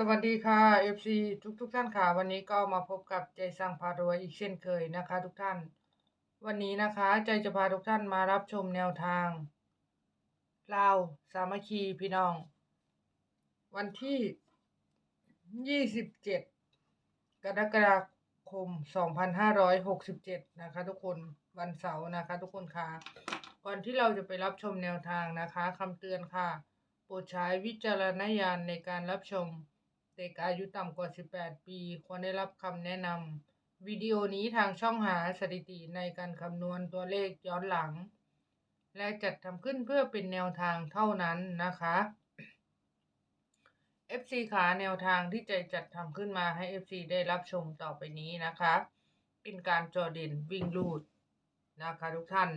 สวัสดีค่ะ FC ทุกทุกท่านค่ะ วันนี้ก็มาพบกับใจสั่งพารวยอีกเช่นเคยนะคะ ทุกท่าน วันนี้นะคะใจจะพาทุกท่านมารับชมแนวทางลาวสามัคคีพี่น้อง วันที่ 27 กรกฎาคม 2567 นะคะ ทุกคนวันเสาร์นะคะ ทุกคนค่ะ ก่อนที่เราจะไปรับชมแนวทางนะคะคำเตือนค่ะโปรดใช้วิจารณญาณในการรับชม เด็กอายุต่ำกว่า 18 ปี ควรได้รับคำแนะนำวิดีโอนี้ทางช่องหาสถิติในการคำนวณตัวเลขย้อนหลัง และจัดทำขึ้นเพื่อเป็นแนวทางเท่านั้นนะคะ FC ขาแนวทางที่ใจจัดทำขึ้นมาให้ FC ได้รับชมต่อไปนี้นะคะ เป็นการจอเด่นวิ่งลูดนะคะทุกท่าน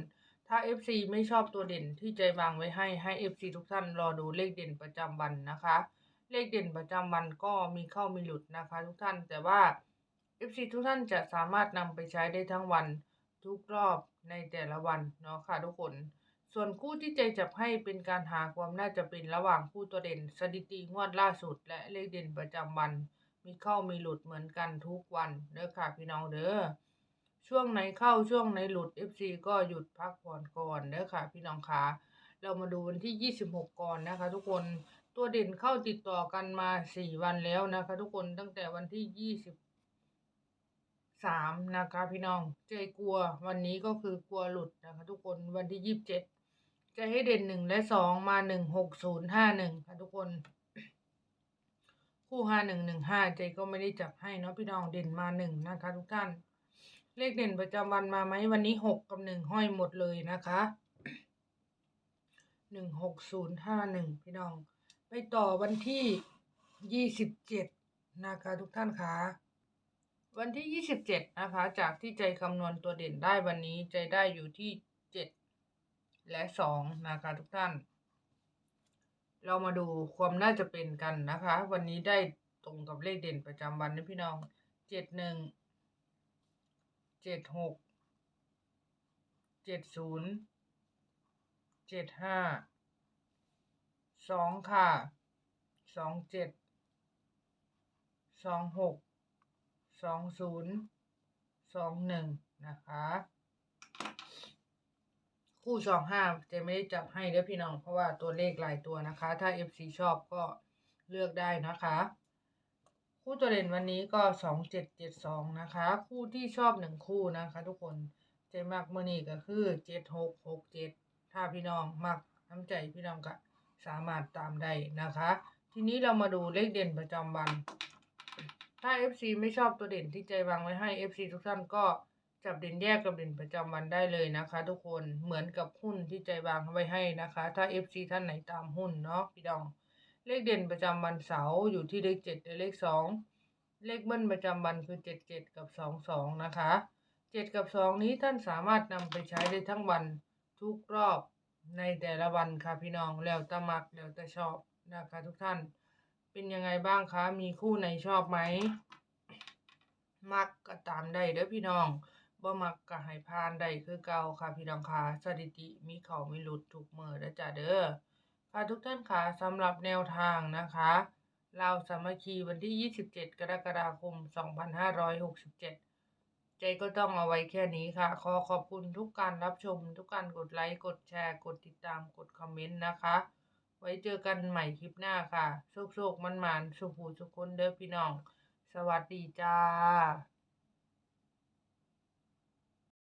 ถ้า FC ไม่ชอบตัวเด่นที่ใจวางไว้ให้ให้ FC ทุกท่านรอดูเลขเด่นประจำวันนะคะ เลขเด่นประจำวันก็มีเข้ามีหลุดนะคะทุกท่านแต่ว่า FC ทุกท่านจะสามารถนำไปใช้ได้ทั้งวันทุกรอบในแต่ละวันเนาะค่ะทุกคน ส่วนคู่ที่ใจจับให้เป็นการหาความน่าจะเป็นระหว่างคู่ตัวเด่น สถิติงวดล่าสุด และเลขเด่นประจำวัน มีเข้ามีหลุดเหมือนกันทุกวันเด้อค่ะพี่น้องเด้อช่วงไหนเข้าช่วงไหนหลุด FC ก็หยุดพักผ่อนก่อนเด้อค่ะพี่น้องคะ เรามาดูวันที่ 26 ก่อนนะคะ ทุกคนตัวเด่นเข้าติดต่อกันมา 4 วันแล้วนะคะ ทุกคนตั้งแต่วันที่ 23 นะคะ พี่น้องใจกลัววันนี้ก็คือกลัวหลุดนะคะ ทุกคนวันที่ 27 จะให้เด่นหนึ่งและสองมาหนึ่งหกศูนย์ห้าหนึ่งค่ะทุกคน คู่ห้าหนึ่งหนึ่งห้าใจก็ไม่ได้จับให้เนาะพี่น้องเด่นมาหนึ่งนะคะ ทุกท่านเลขเด่นประจำวันมาไหมวันนี้หกกับหนึ่งห้อยหมดเลยนะคะ หนึ่งหกศูนย์ห้าหนึ่งพี่น้อง ไปต่อวันที่ยี่สิบเจ็ดนะคะทุกท่านคะวันที่ยี่สิบเจ็ดนะคะ จากที่ใจคำนวณตัวเด่นได้วันนี้ใจได้อยู่ที่เจ็ดและสองนะคะทุกท่าน เรามาดูความน่าจะเป็นกันนะคะ วันนี้ได้ตรงกับเลขเด่นประจำวันนะพี่น้องเจ็ดหนึ่งเจ็ดหกเจ็ดศูนย์ เจ็ดห้าสองค่ะสองเจ็ดสองหกสองศูนย์สองหนึ่งนะคะ คู่สองห้าจะไม่ได้จับให้เด้อพี่น้อง เพราะว่าตัวเลขหลายตัวนะคะ ถ้า FC ชอบก็เลือกได้นะคะ คู่ตัวเด่นวันนี้ก็สองเจ็ดเจ็ดสองนะคะ คู่ที่ชอบหนึ่งคู่นะคะ ทุกคนใจมากเมื่อนี้ก็คือเจ็ดหกหกเจ็ด ถ้าพี่น้องมักน้ำใจพี่น้องก็สามารถตามได้นะคะ ทีนี้เรามาดูเลขเด่นประจำวัน ถ้า FC ไม่ชอบตัวเด่นที่ใจวางไว้ให้ FC ทุกท่านก็จับเด่นแยกกับเด่นประจำวันได้เลยนะคะ ทุกคนเหมือนกับหุ้นที่ใจวางไว้ให้นะคะ ถ้า FC ท่านไหนตามหุ้นเนาะพี่ดองเลขเด่นประจำวันเสาร์อยู่ที่เลขเจ็ดและเลขสองเลขเบิ้ลประจำวันคือเจ็ดเจ็ดกับสองสองนะคะเจ็ดกับสองนี้ท่านสามารถนำไปใช้ได้ทั้งวัน ทุกรอบในแต่ละวันค่ะพี่น้องแล้วแต่มักแล้วแต่ชอบนะคะทุกท่าน เป็นยังไงบ้างคะมีคู่ไหนชอบไหมมักก็ตามได้เด้อพี่น้องบ่มักก็ให้ผ่านได้คือเก่าค่ะพี่น้องค่ะสถิติมีเขามีหลุดทุกเมื้อเด้จ้าเด้อค่ะทุกท่านค่ะสำหรับแนวทางนะคะเราสามัคคีวันที่ 27 กรกฎาคม 2567 ใจก็ต้องเอาไว้แค่นี้ค่ะ ขอขอบคุณทุกการรับชม ทุกการกดไลค์ กดแชร์ กดติดตาม กดคอมเมนต์นะคะ ไว้เจอกันใหม่คลิปหน้าค่ะ โชคโชคมันมันสุขหูสุขคนเด้อพี่น้อง สวัสดีจ้า